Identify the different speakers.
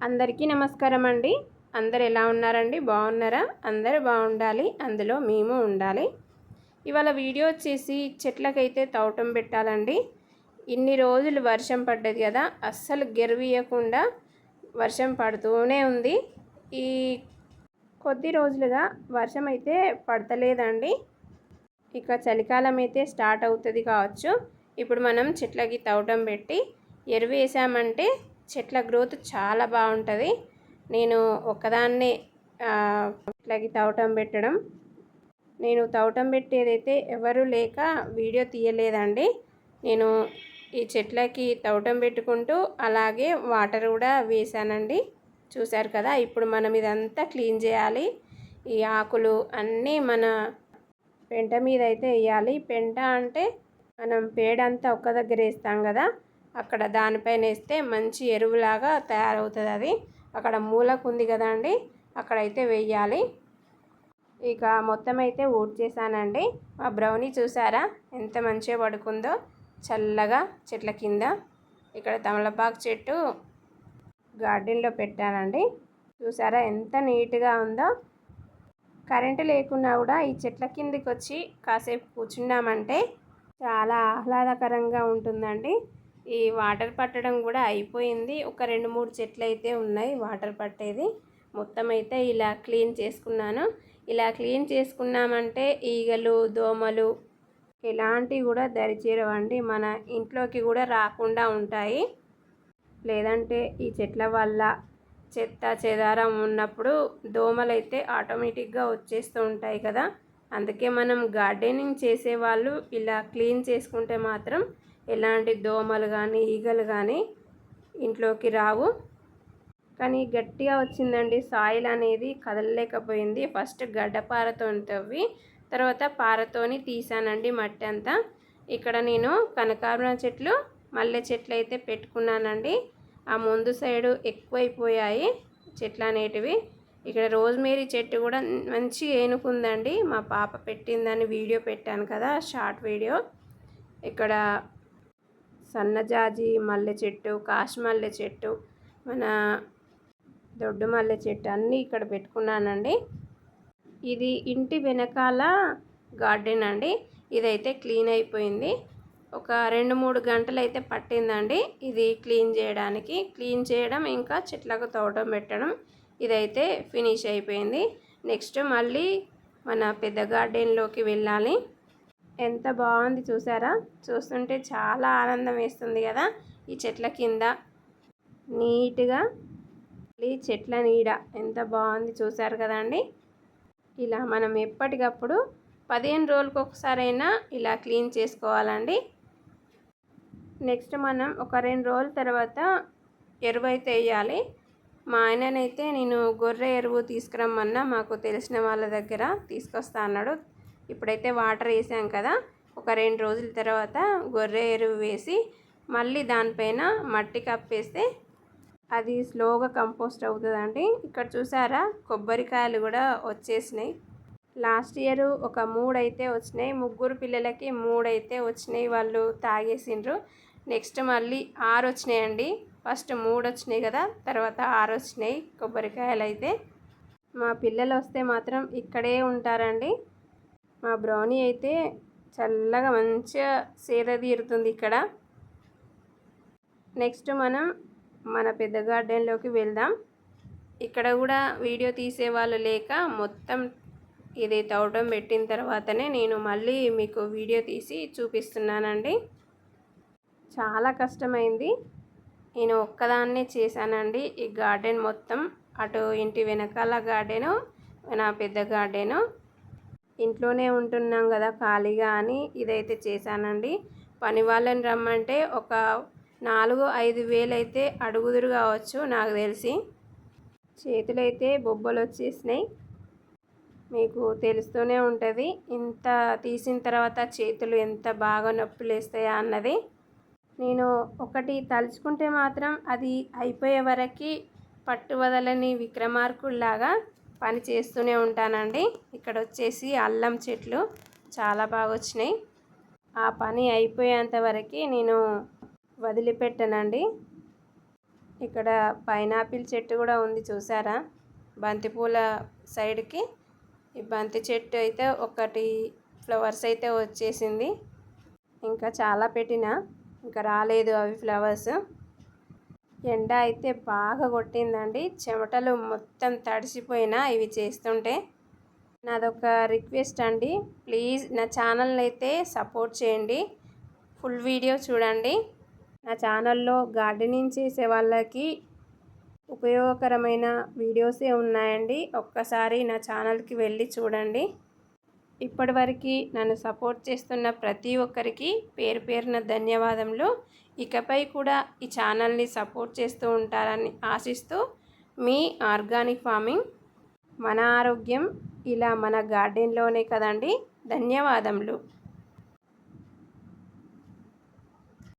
Speaker 1: అందరికీ నమస్కారం అండి. అందరు ఎలా ఉన్నారండి? బాగున్నారా? అందరు బాగుండాలి. అందులో మేము ఉండాలి. ఇవాళ వీడియో వచ్చేసి చెట్లకైతే తోటం పెట్టాలండి. ఇన్ని రోజులు వర్షం పడ్డది కదా అస్సలు గెరవీయకుండా వర్షం పడుతూనే ఉంది. ఈ కొద్ది రోజులుగా వర్షం అయితే పడతలేదండి. ఇక చలికాలం అయితే స్టార్ట్ అవుతుంది కావచ్చు. ఇప్పుడు మనం చెట్లకి తవటం పెట్టి ఎరువు వేసామంటే చెట్ల గ్రోత్ చాలా బాగుంటుంది. నేను ఒక్కదాన్నే చెట్లకి తవ్వటం పెట్టడం. నేను తవ్వటం పెట్టేదైతే ఎవరు లేక వీడియో తీయలేదండి. నేను ఈ చెట్లకి తవ్వటం పెట్టుకుంటూ అలాగే వాటర్ కూడా వేసానండి చూశారు కదా ఇప్పుడు మనం ఇదంతా క్లీన్ చేయాలి. ఈ ఆకులు అన్నీ మన పెంట మీద అయితే వేయాలి. పెంట అంటే మనం పేడంతా ఒక్క దగ్గర వేస్తాం కదా అక్కడ దానిపైన వేస్తే మంచి ఎరువులాగా తయారవుతుంది అది. అక్కడ మూలకు ఉంది కదండి అక్కడైతే వేయాలి. ఇక మొత్తం అయితే ఊడ్ చేశానండి. మా బ్రౌనీ చూసారా? ఎంత మంచిగా పడుకుందో. చల్లగా చెట్ల కింద. ఇక్కడ తమలపాకు చెట్టు గార్డెన్లో పెట్టానండి. చూసారా ఎంత నీట్గా ఉందో. కరెంటు లేకున్నా కూడా ఈ చెట్ల కిందకి వచ్చి కాసేపు కూర్చున్నామంటే చాలా ఆహ్లాదకరంగా ఉంటుందండి. ఈ వాటర్ పట్టడం కూడా అయిపోయింది. ఒక రెండు మూడు చెట్లు అయితే ఉన్నాయి వాటర్ పట్టేది. మొత్తం అయితే ఇలా క్లీన్ చేసుకున్నాను. ఇలా క్లీన్ చేసుకున్నామంటే ఈగలు దోమలు ఇలాంటివి కూడా దరిచేరవండి మన ఇంట్లోకి కూడా రాకుండా ఉంటాయి. లేదంటే ఈ చెట్ల వల్ల చెత్త చెదారం ఉన్నప్పుడు దోమలు అయితే ఆటోమేటిక్గా వచ్చేస్తూ ఉంటాయి కదా. అందుకే మనం గార్డెనింగ్ చేసేవాళ్ళు ఇలా క్లీన్ చేసుకుంటే మాత్రం ఎలాంటి దోమలు కానీ ఈగలు కానీ ఇంట్లోకి రావు. కానీ గట్టిగా వచ్చిందండి. సాయిల్ అనేది కదలలేకపోయింది. ఫస్ట్ గడ్డపారతో తవ్వి తర్వాత పారతోని తీసానండి మట్టి అంతా. ఇక్కడ నేను కనకాంబరం చెట్లు మల్లె చెట్లు అయితే పెట్టుకున్నానండి. ఆ ముందు సైడు ఎక్కువైపోయాయి చెట్లు అనేటివి. ఇక్కడ రోజ్మేరీ చెట్టు కూడా మంచి ఏనుకుందండి మా పాప పెట్టిందని వీడియో పెట్టాను కదా షార్ట్ వీడియో. ఇక్కడ సన్నజాజి మల్లె చెట్టు కాశ్మల్లె చెట్టు మన దొడ్డు మల్లె చెట్టు అన్నీ ఇక్కడ పెట్టుకున్నానండి. ఇది ఇంటి వెనకాల గార్డెన్ అండి. ఇదైతే క్లీన్ అయిపోయింది. ఒక రెండు మూడు గంటలు అయితే పట్టిందండి. ఇది క్లీన్ చేయడానికి. క్లీన్ చేయడం ఇంకా చెట్లకు తోటం పెట్టడం ఇదైతే ఫినిష్ అయిపోయింది. నెక్స్ట్ మళ్ళీ మన పెద్ద గార్డెన్లోకి వెళ్ళాలి. ఎంత బాగుంది చూసారా? చూస్తుంటే చాలా ఆనందం వేస్తుంది కదా ఈ చెట్ల కింద. నీట్గా ఈ చెట్ల నీడ ఎంత బాగుంది చూసారు కదండి ఇలా మనం ఎప్పటికప్పుడు పదిహేను రోజులకు ఒకసారైనా ఇలా క్లీన్ చేసుకోవాలండి. నెక్స్ట్ మనం ఒక రెండు రోజుల తర్వాత ఎరువు అయితే వేయాలి. మా ఆయననైతే నేను గొర్రె ఎరువు తీసుకురమ్మన్నా మాకు తెలిసిన వాళ్ళ దగ్గర తీసుకొస్తా అన్నాడు. ఇప్పుడైతే వాటర్ వేసాం కదా ఒక రెండు రోజుల తర్వాత గొర్రె ఎరువు వేసి మళ్ళీ దానిపైన మట్టి కప్పేస్తే అది స్లోగా కంపోస్ట్ అవుతుందండి. ఇక్కడ చూసారా కొబ్బరికాయలు కూడా వచ్చేసినాయి. లాస్ట్ ఇయర్ ఒక మూడైతే వచ్చినాయి ముగ్గురు పిల్లలకి మూడైతే వచ్చినాయి వాళ్ళు తాగేసిండ్రు. నెక్స్ట్ మళ్ళీ ఆరు వచ్చినాయండి. ఫస్ట్ మూడు వచ్చినాయి కదా తర్వాత ఆరు వచ్చినాయి కొబ్బరికాయలు అయితే మా పిల్లలు వస్తే మాత్రం ఇక్కడే ఉంటారండి. మా బ్రౌనీ అయితే చల్లగా మంచిగా సేద తీరుతుంది ఇక్కడ. నెక్స్ట్ మనం మన పెద్ద గార్డెన్లోకి వెళ్దాం. ఇక్కడ కూడా వీడియో తీసే వాళ్ళు లేక మొత్తం ఇది తవ్వడం పెట్టిన తర్వాతనే నేను మళ్ళీ మీకు వీడియో తీసి చూపిస్తున్నానండి. చాలా కష్టమైంది. నేను ఒక్కదాన్నే చేశానండి. ఈ గార్డెన్ మొత్తం అటు ఇంటి వెనకాల గార్డెను నా పెద్ద గార్డెను. ఇంట్లోనే ఉంటున్నాం కదా ఖాళీగా అని ఇదైతే చేశానండి. పని వాళ్ళని రమ్మంటే ఒక నాలుగు ఐదు వేలు అయితే అడుగుదురు కావచ్చు నాకు తెలిసి. చేతులైతే బొబ్బలు వచ్చేసినాయి మీకు తెలుస్తూనే ఉంటుంది. ఇంత తీసిన తర్వాత చేతులు ఎంత బాగా నొప్పులు వేస్తాయా అన్నది. నేను ఒకటి తలుచుకుంటే మాత్రం అది అయిపోయే వరకు పట్టు వదలని విక్రమార్కుల్లాగా పని చేస్తూనే ఉంటానండి. ఇక్కడ వచ్చేసి అల్లం చెట్లు చాలా బాగా వచ్చినాయి. ఆ పని అయిపోయేంత వరకు నేను వదిలిపెట్టనండి. ఇక్కడ పైనాపిల్ చెట్టు కూడా ఉంది చూసారా? బంతిపూల సైడ్కి. ఈ బంతి చెట్టు అయితే ఒకటి ఫ్లవర్స్ అయితే వచ్చేసింది. ఇంకా చాలా పెట్టిన. ఇంకా రాలేదు అవి ఫ్లవర్స్. ఎండ అయితే బాగా కొట్టిందండి. చెమటలు మొత్తం తడిసిపోయినా ఇవి చేస్తుంటే. నాదొక రిక్వెస్ట్ అండి. ప్లీజ్ నా ఛానల్ని అయితే సపోర్ట్ చేయండి. ఫుల్ వీడియో చూడండి. నా ఛానల్లో గార్డెనింగ్ చేసే వాళ్ళకి ఉపయోగకరమైన వీడియోసే ఉన్నాయండి. ఒక్కసారి నా ఛానల్కి వెళ్ళి చూడండి. ఇప్పటివరకు నన్ను సపోర్ట్ చేస్తున్న ప్రతి ఒక్కరికి పేరు పేరున ధన్యవాదములు. ఇకపై కూడా ఈ ఛానల్ని సపోర్ట్ చేస్తూ ఉంటారని ఆశిస్తూ మీ ఆర్గానిక్ ఫార్మింగ్ మన ఆరోగ్యం ఇలా మన గార్డెన్లోనే కదండి. ధన్యవాదములు.